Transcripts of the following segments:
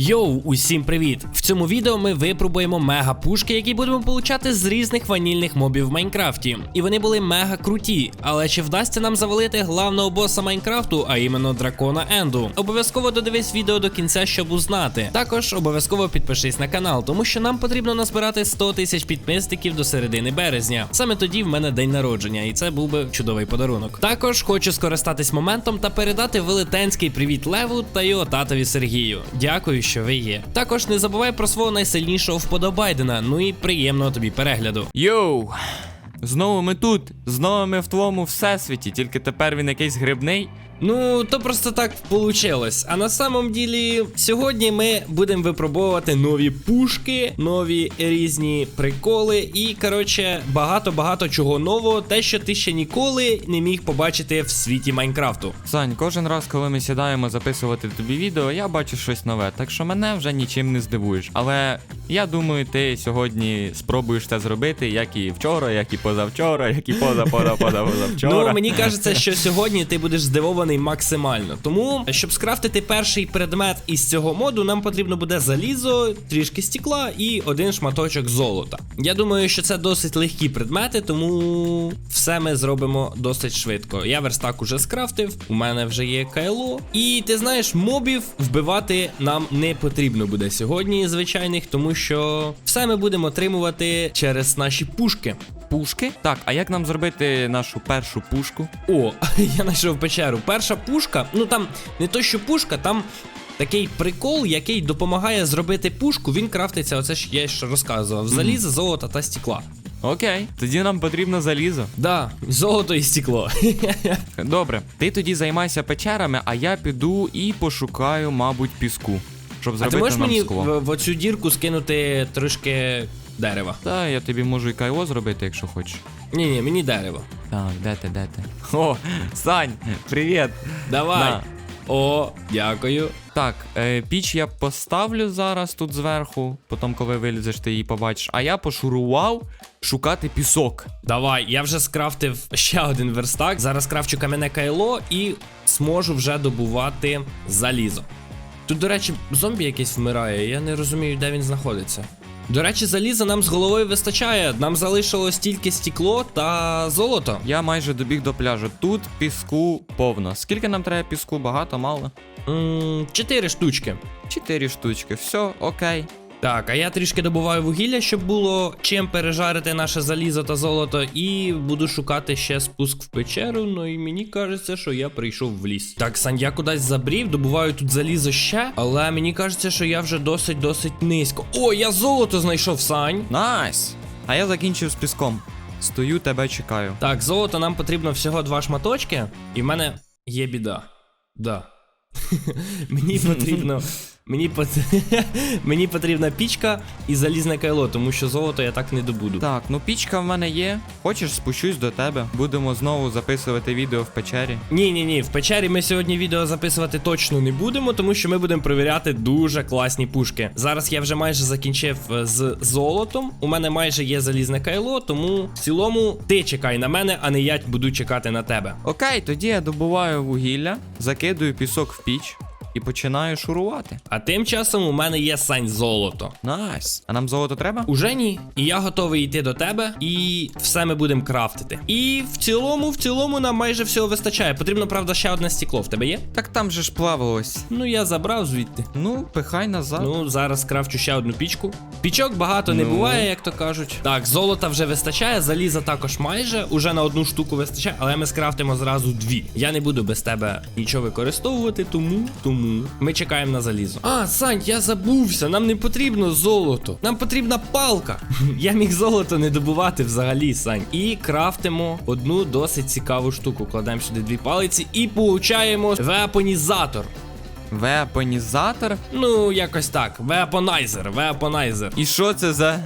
Йоу, усім привіт! В цьому відео ми випробуємо мега пушки, які будемо получати з різних ванільних мобів в Майнкрафті. І вони були мега круті. Але чи вдасться нам завалити главного боса Майнкрафту, а іменно дракона Енду? Обов'язково додивись відео до кінця, щоб узнати. Також обов'язково підпишись на канал, тому що нам потрібно назбирати 100 тисяч підписників до середини березня. Саме тоді в мене день народження, і це був би чудовий подарунок. Також хочу скористатись моментом та передати велетенський привіт Леву та його татові Сергію. Дякую, що ви є. Також не забувай про свого найсильнішого вподобайдена. Ну і приємного тобі перегляду. Йоу! Знову ми тут, знову ми в твоєму всесвіті, тільки тепер він якийсь грибний. Ну, то просто так получилось. А на самом ділі, сьогодні ми будемо випробовувати нові пушки, нові різні приколи і, коротше, багато-багато чого нового, те, що ти ще ніколи не міг побачити в світі Майнкрафту. Сань, кожен раз, коли ми сідаємо записувати тобі відео, я бачу щось нове, так що мене вже нічим не здивуєш. Але я думаю, ти сьогодні спробуєш це зробити, як і вчора, як і позавчора, як і поза поза поза позавчора. Ну, мені кажеться, що сьогодні ти будеш здивований максимально. Тому, щоб скрафтити перший предмет із цього моду, нам потрібно буде залізо, трішки стекла і один шматочок золота. Я думаю, що це досить легкі предмети, тому все ми зробимо досить швидко. Я верстак уже скрафтив, у мене вже є кайло. І ти знаєш, мобів вбивати нам не потрібно буде сьогодні, звичайних, тому що все ми будемо отримувати через наші пушки. Пушки? Так, а як нам зробити нашу першу пушку? О, я знайшов печеру. Перша пушка, ну там не то, що пушка, там такий прикол, який допомагає зробити пушку. Він крафтиться, оце ж я ж розказував. Заліза, золота та стекла. Окей, тоді нам потрібно залізо. Да, золото і стекло. Добре, ти тоді займайся печерами, а я піду і пошукаю, мабуть, піску. Щоб А ти можеш нам мені скло. в, в оцю дірку скинути трошки дерева? Та я тобі можу і кайо зробити, якщо хочеш. Ні, ні, мені дерево. Так, де ти, де ти? О, Сань, привіт! Давай. На. О, дякую. Так, е, піч я поставлю зараз тут зверху, потім, коли вилізеш, ти її побачиш. А я пошурував шукати пісок. Давай, я вже скрафтив ще один верстак. Зараз крафчу кам'яне кайло і зможу вже добувати залізо. Тут, до речі, зомбі якийсь вмирає, я не розумію, де він знаходиться. До речі, заліза нам з головою вистачає. Нам залишилось тільки стекло та золото. Я майже добіг до пляжу. Тут піску повно. Скільки нам треба піску? Багато, мало? М, Чотири штучки. Чотири штучки. Все, окей. Так, а я трішки добуваю вугілля, щоб було чим пережарити наше залізо та золото, і буду шукати ще спуск в печеру. Ну і мені кажеться, що я прийшов в ліс. Так, Сань, я кудись забрів, добуваю тут залізо ще, але мені кажеться, що я вже досить досить низько. О, я золото знайшов, Сань. Найс! А я закінчив з піском. Стою, тебе чекаю. Так, золото нам потрібно всього два шматочки, і в мене є біда. Да. Мені потрібно. Мені пот... Мені потрібна пічка і залізне кайло, тому що золото я так не добуду. Так, ну пічка в мене є. Хочеш, спущусь до тебе. Будемо знову записувати відео в печері. Ні, ні, ні, в печері ми сьогодні відео записувати точно не будемо, тому що ми будемо перевіряти дуже класні пушки. Зараз я вже майже закінчив е, з золотом. У мене майже є залізне кайло, тому в цілому ти чекай на мене, а не я буду чекати на тебе. Окей, тоді я добуваю вугілля, закидую пісок в піч і починаю шурувати. А тим часом у мене є сань золото. Найс. А нам золото треба? Уже ні, і я готовий йти до тебе, і все ми будемо крафтити. І в цілому, в цілому нам майже всього вистачає. Потрібно, правда, ще одне стекло. В тебе є? Так там же ж плавалось. Ну я забрав звідти. Ну, пихай назад. Ну, зараз крафчу ще одну пічку. Пічок багато не Ну. буває, як то кажуть. Так, золота вже вистачає, заліза також майже. Уже на одну штуку вистачає, але ми скрафтимо зразу дві. Я не буду без тебе нічого використовувати, тому, тому ми чекаємо на залізо. А, Сань, я забувся, нам не потрібно золото. Нам потрібна палка. Я міг золото не добувати взагалі, Сань. І крафтимо одну досить цікаву штуку. Кладемо сюди дві палиці і получаємо вепонізатор. Вепонізатор? Ну, якось так. Вепонайзер, вепонайзер. І що це за.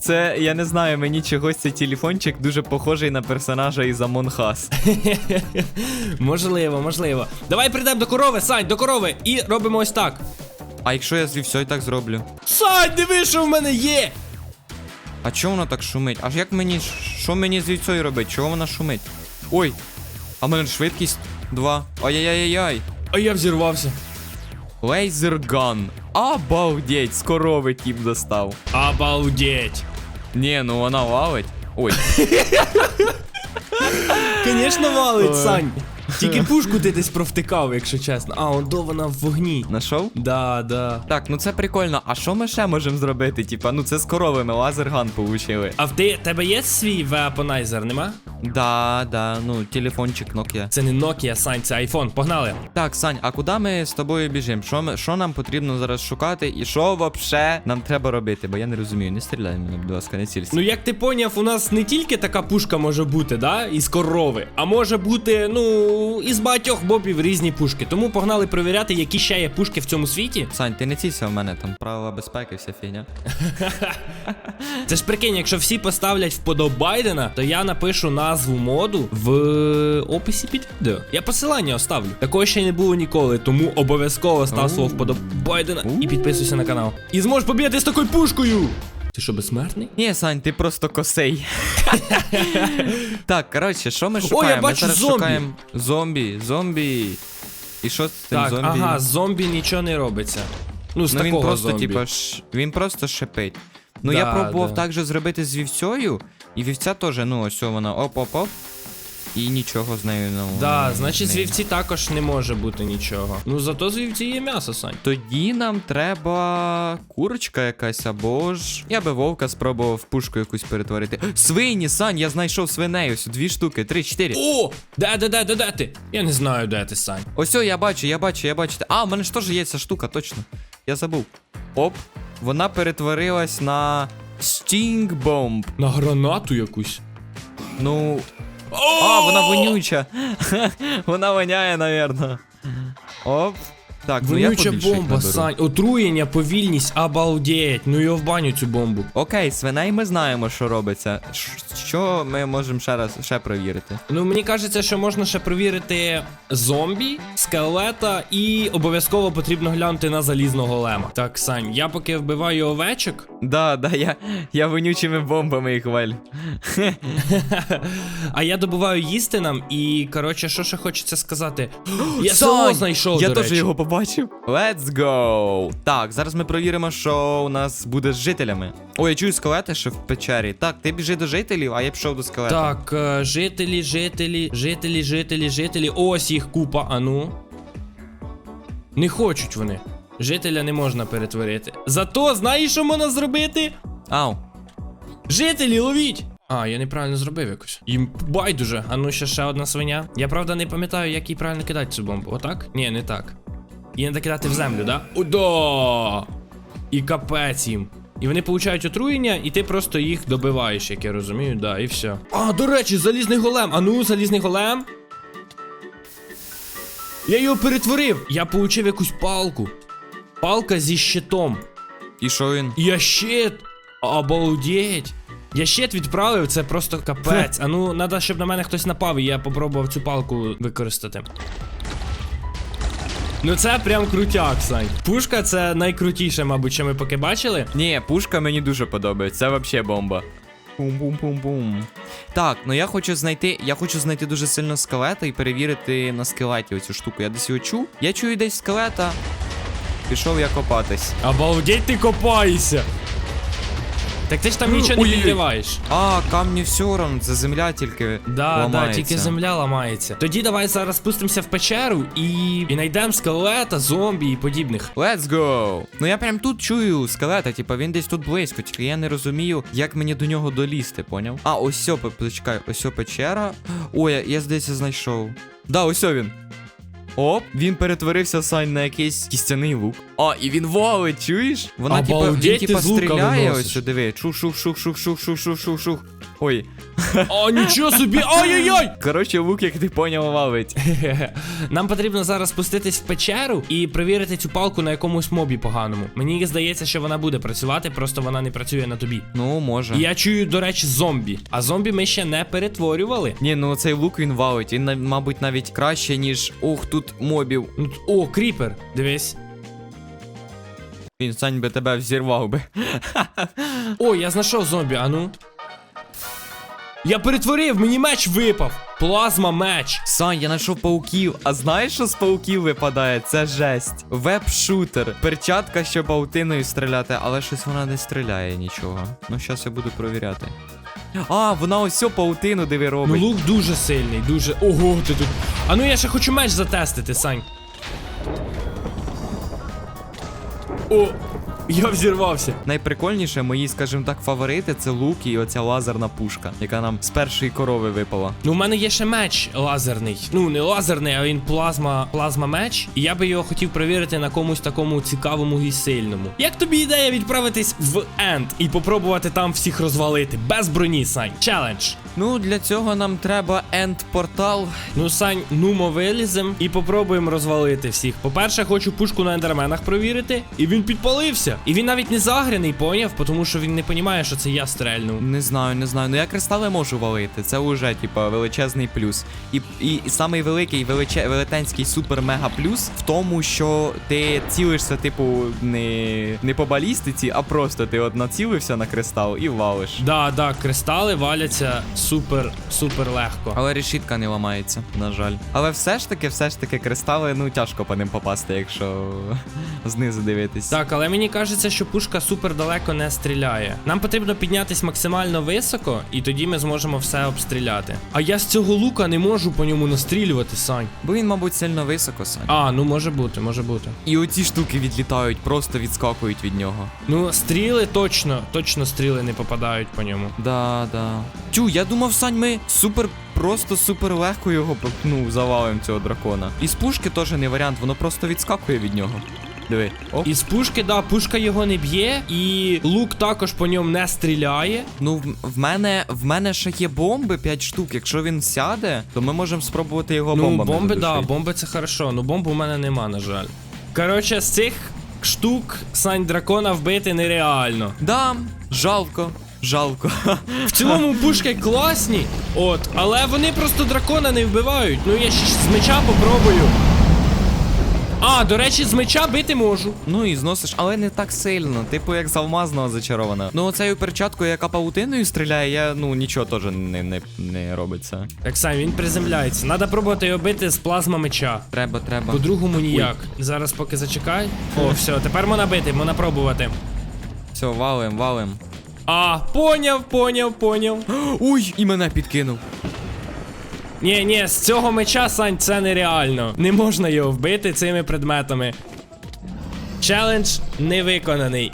Це, я не знаю, мені чогось цей телефончик дуже похожий на персонажа із Among Us. можливо, можливо. Давай прийдемо до корови, Сань, до корови. І робимо ось так. А якщо я все і так зроблю? Сань, диви, що в мене є! А чому воно так шумить? Аж як мені. Що мені з вівцею робить? Чого вона шумить? Ой! А в мене швидкість 2. Ай-яй-яй-яй. А я взірвався. Лейзерган. Обалдеть, з корови тіп достав. Обалдеть! Ні, ну вона валить. Ой, Звісно, валить, Ой. Сань. Тільки пушку ти десь провтикав, якщо чесно. А, он до вона в вогні. знайшов? Да, да. Так, ну це прикольно. А що ми ще можемо зробити? Типа, ну це з коровами лазерган получили. А в ти, тебе є свій веапонайзер, нема? Да, да, ну телефончик Nokia. Це не Nokia, Сань, це iPhone. Погнали. Так, Сань, а куди ми з тобою біжимо? Що, ми, що нам потрібно зараз шукати і що вообще нам треба робити? Бо я не розумію, не стріляй мене, будь ласка, не цілься. Ну, як ти поняв, у нас не тільки така пушка може бути, да, із корови, а може бути, ну, із багатьох бобів різні пушки. Тому погнали перевіряти, які ще є пушки в цьому світі. Сань, ти не цілься в мене, там правила безпеки, вся фігня. Це ж прикинь, якщо всі поставлять вподобайдена, то я напишу назву моду в описі під відео. Я посилання оставлю. Такого ще не було ніколи, тому обов'язково став свого вподобайдена і підписуйся на канал. І зможеш побігати з такою пушкою! Ти що, безсмертний? Ні, Сань, ти просто косей. так, коротше, що ми шукаємо? бачу ми зараз зомбі. шукаємо зомбі, зомбі. І що з цим Так, зомбі? ага, з зомбі нічого не робиться. Ну, з ну він такого просто, зомбі. типа, ш... він просто шипить. Ну Да, я пробував да. так же зробити з вівцею, і вівця теж, ну ось вона оп-оп-оп. І нічого з нею, ну. Да, ну, значить, з вівці також не може бути нічого. Ну зато з вівці є м'ясо, Сань. Тоді нам треба курочка якась, або ж. Я би вовка спробував в пушку якусь перетворити. Свині, Сань, я знайшов свиней, ось дві штуки, три, чотири. О! Де, де, де, де, де ти? Я не знаю, де ти, Сань. Ось о, я бачу, я бачу, я бачу. А, у мене ж теж є ця штука, точно. Я забув. Оп, вона перетворилась на Bomb. На гранату якусь. Ну. А, вона вонюча. вона воняє, навірно. Оп. Так, ну Вонюча я бомба, наберу. Сань. Отруєння, повільність, обалдеть. Ну я в баню цю бомбу. Окей, свиней ми знаємо, що робиться. Що ми можемо ще раз ще провірити? Ну, мені кажеться, що можна ще провірити зомбі, скелета і обов'язково потрібно глянути на залізного голема. Так, Сань, я поки вбиваю овечок. Да, да, я, я вонючими бомбами їх валю. А я добуваю їсти нам, і коротше, що ще хочеться сказати. Я село знайшов. Я теж його побачив. Let's go! Так, зараз ми провіримо, що у нас буде з жителями. Ой, я чую скелети ще в печері. Так, ти біжи до жителів, а я пішов до скелета. Так, е, жителі, жителі, жителі, жителі, жителі. Ось їх купа, а ну. Не хочуть вони. Жителя не можна перетворити. Зато знаєш, що можна зробити? Ау. Жителі, ловіть! А, я неправильно зробив якось. Їм байдуже. А ну ще ще одна свиня. Я правда не пам'ятаю, як їй правильно кидати цю бомбу. Отак? Ні, не так. Її треба кидати в землю, да? Удо! І капець їм. І вони получають отруєння, і ти просто їх добиваєш, як я розумію, да, і все. А, до речі, залізний голем. А ну, залізний голем. Я його перетворив. Я получив якусь палку. Палка зі щитом. І що він? Я щит! Обалдеть! Я щит відправив, це просто капець. А ну, треба, щоб на мене хтось напав, і я попробував цю палку використати. Ну це прям крутяк, Сань. Пушка це найкрутіше, мабуть, що ми поки бачили. Ні, пушка мені дуже подобається. Це вообще бомба. Пум-пум-пум-бум. Так, ну я хочу знайти. Я хочу знайти дуже сильно скелета і перевірити на скелеті оцю штуку. Я десь його чув. Я чую десь скелета. Пішов я копатись. Обалдеть, ти копаєшся! Так ти ж там нічого не Ой-ой-ой. підриваєш. А, камні все одно, це земля тільки Да, да, ламається. тільки земля ламається. Тоді давай зараз спустимося в печеру і, і знайдемо скелета, зомбі і подібних. Let's go! Ну я прям тут чую скелета, типа він десь тут близько, тільки я не розумію, як мені до нього долізти, поняв? А, ось сьо, почекай, ось сьо печера. Ой, я, я здається знайшов. Да, ось сьо він. Оп, він перетворився Сань на якийсь кістяний лук. А, і він валить, чуєш? Вона типа, він, типа стріляє, ось диви. Чух, Ой. А, нічого собі! Ай-яй-яй! Коротше, лук, як ти поняв, валить. Нам потрібно зараз спуститись в печеру і перевірити цю палку на якомусь мобі поганому. Мені здається, що вона буде працювати, просто вона не працює на тобі. Ну, може. І я чую, до речі, зомбі. А зомбі ми ще не перетворювали. Ні, ну цей лук він валить. Він, мабуть, навіть краще, ніж. Ух, тут мобів. Ну, О, кріпер, дивись. Він Сань би тебе взірвав би. О, я знайшов зомбі, а ну. Я перетворив, мені меч випав. Плазма меч. Сань, я знайшов пауків. А знаєш, що з пауків випадає? Це жесть. Веб-шутер. Перчатка, щоб паутиною стріляти, але щось вона не стріляє нічого. Ну, зараз я буду провіряти. А, вона ось цю паутину диви Ну робить. лук дуже сильний, дуже. Ого, ти тут. А ну я ще хочу меч затестити, Сань. О, я взірвався. Найприкольніше, мої, скажімо так, фаворити це лук і оця лазерна пушка, яка нам з першої корови випала. Ну, у мене є ще меч лазерний. Ну, не лазерний, а він плазма, плазма меч. І я би його хотів перевірити на комусь такому цікавому і сильному. Як тобі ідея відправитись в Енд і попробувати там всіх розвалити? Без броні, Сань. Челендж. Ну, для цього нам треба енд-портал. Ну, Сань, нумо вилізем і попробуємо розвалити всіх. По-перше, хочу пушку на ендерменах провірити, і він підпалився. І він навіть не загряний, поняв, тому що він не розуміє, що це я стрельнув. Не знаю, не знаю. Ну я кристали можу валити. Це вже, типа, величезний плюс. І, і, і самий великий величе, велетенський супер-мега плюс в тому, що ти цілишся, типу, не, не по балістиці, а просто ти от націлився на кристал і валиш. Да, да, кристали валяться супер, супер легко. Але решітка не ламається, на жаль. Але все ж таки, все ж таки, кристали, ну тяжко по ним попасти, якщо знизу дивитись. Так, але мені кажеться, що пушка супер далеко не стріляє. Нам потрібно піднятись максимально високо, і тоді ми зможемо все обстріляти. А я з цього лука не можу по ньому настрілювати, Сань. Бо він, мабуть, сильно високо, Сань. А, ну може бути, може бути. І оці штуки відлітають, просто відскакують від нього. Ну, стріли точно, точно стріли не попадають по ньому. Да, да. Тю, я думав, Сань, ми супер, просто супер легко його ну, завалим цього дракона. І з пушки теж не варіант, воно просто відскакує від нього. Диви. Оп. Із пушки, да, пушка його не б'є, і лук також по ньому не стріляє. Ну, в, мене в мене ще є бомби 5 штук. Якщо він сяде, то ми можемо спробувати його Ну, бомбами. бомби, да, бомби це хорошо, ну бомб у мене нема, на жаль. Коротше, з цих штук сань дракона вбити нереально. Да, жалко. Жалко. В цілому пушки класні, от, але вони просто дракона не вбивають. Ну я ще з меча попробую. А, до речі, з меча бити можу. Ну і зносиш, але не так сильно, типу як з алмазного зачарована. Ну оцею перчаткою, яка паутиною стріляє, я ну нічого теж не, не, не робиться. Так сам він приземляється. Надо пробувати його бити з плазма меча. Треба, треба. По-другому ніяк. Зараз поки зачекай. О, все, тепер можна бити, можна пробувати. Все, валим, валим. А, поняв, поняв, поняв. Ой, і мене підкинув. Ні, ні, з цього меча, Сань, це нереально. Не можна його вбити цими предметами. Челендж не виконаний.